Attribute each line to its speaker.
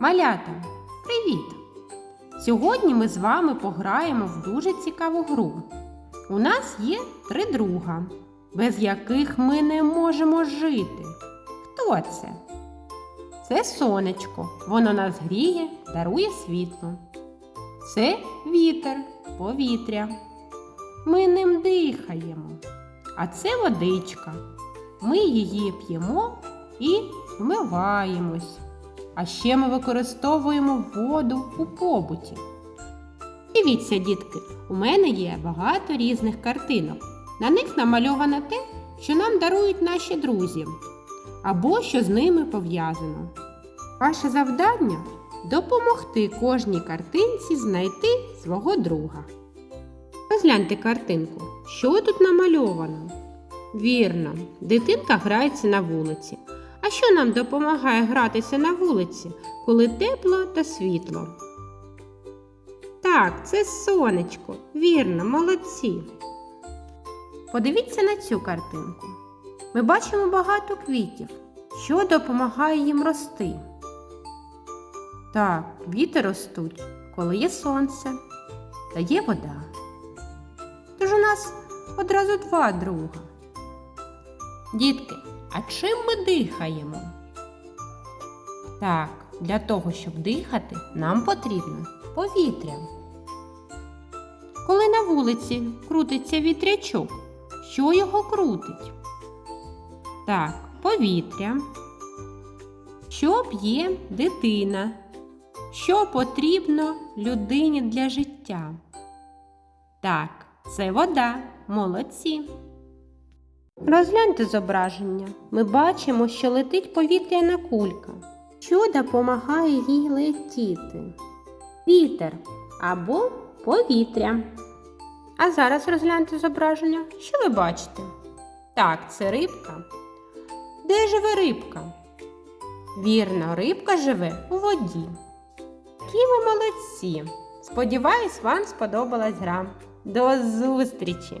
Speaker 1: Малята, привіт! Сьогодні ми з вами пограємо в дуже цікаву гру. У нас є три друга, без яких ми не можемо жити. Хто це? Це сонечко. Воно нас гріє, дарує світло. Це вітер, повітря. Ми ним дихаємо. А це водичка. Ми її п'ємо і вмиваємось. А ще ми використовуємо воду у побуті. Дивіться, дітки, у мене є багато різних картинок. На них намальовано те, що нам дарують наші друзі, або що з ними пов'язано. Ваше завдання допомогти кожній картинці знайти свого друга. Розгляньте картинку. Що тут намальовано? Вірно, дитинка грається на вулиці. А що нам допомагає гратися на вулиці, коли тепло та світло? Так, це сонечко. Вірно, молодці. Подивіться на цю картинку. Ми бачимо багато квітів, що допомагає їм рости. Так, квіти ростуть, коли є сонце та є вода. Тож у нас одразу два друга. Дітки, а чим ми дихаємо? Так, для того, щоб дихати, нам потрібно повітря. Коли на вулиці крутиться вітрячок, що його крутить? Так, повітря. Що п'є дитина? Що потрібно людині для життя? Так, це вода. Молодці. Розгляньте зображення. Ми бачимо, що летить повітряна кулька. Що допомагає їй летіти? Вітер або повітря. А зараз розгляньте зображення. Що ви бачите? Так, це рибка. Де живе рибка? Вірно, рибка живе у воді. Які ви молодці! Сподіваюсь, вам сподобалась гра. До зустрічі!